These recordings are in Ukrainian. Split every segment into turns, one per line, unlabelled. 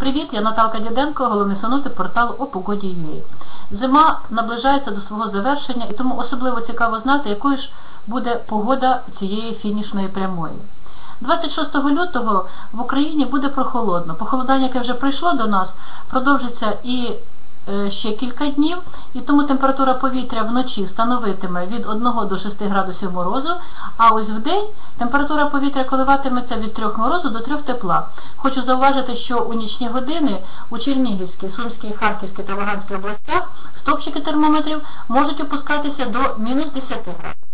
Привіт, я Наталка Діденко, головний синоптик порталу о погоді.ua. Зима наближається до свого завершення і тому особливо цікаво знати, якою ж буде погода цієї фінішної прямої. 26 лютого в Україні буде прохолодно. Похолодання, яке вже прийшло до нас, продовжиться і ще кілька днів, і тому температура повітря вночі становитиме від 1 до 6 градусів морозу, а ось в день температура повітря коливатиметься від 3 морозу до 3 тепла. Хочу зауважити, що у нічні години у Чернігівській, Сумській, Харківській та Луганській областях стопчики термометрів можуть опускатися до мінус 10 градусів.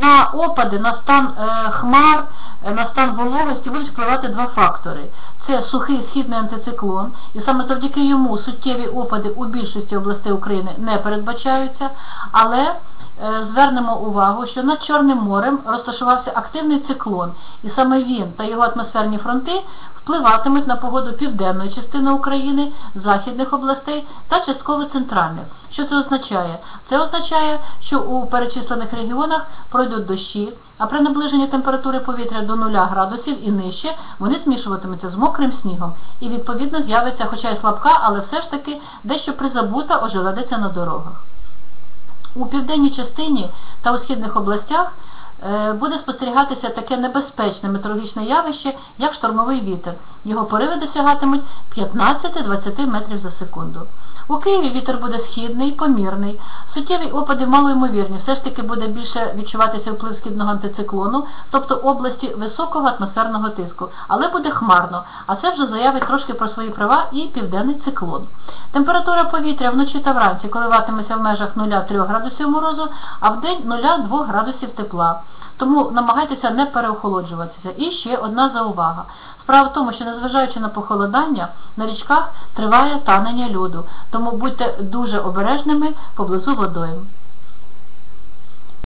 На опади, на стан е, хмар, е, на стан вологості будуть впливати два фактори. Це сухий східний антициклон, і саме завдяки йому суттєві опади у більшості областей України не передбачаються, але звернемо увагу, що над Чорним морем розташувався активний циклон, і саме він та його атмосферні фронти впливатимуть на погоду південної частини України, західних областей та частково центральних. Що це означає? Це означає, що у перечислених регіонах пройдуть дощі, а при наближенні температури повітря до 0 градусів і нижче вони змішуватимуться з мокрим снігом і відповідно з'явиться, хоча й слабка, але все ж таки дещо призабута ожеледиця на дорогах. У південній частині та у східних областях е, буде спостерігатися таке небезпечне метеорологічне явище, як штормовий вітер. Його пориви досягатимуть 15-20 метрів за секунду. У Києві вітер буде східний, помірний. Суттєві опади малоймовірні, все ж таки буде більше відчуватися вплив східного антициклону, тобто області високого атмосферного тиску, але буде хмарно, а це вже заявить трошки про свої права і південний циклон. Температура повітря вночі та вранці коливатиметься в межах 0,3 градусів морозу, а в день 0,2 градусів тепла. Тому намагайтеся не переохолоджуватися. І ще одна заувага. Справа в тому, що незважаючи на похолодання, на річках триває танення льоду, тому будьте дуже обережними поблизу водойм.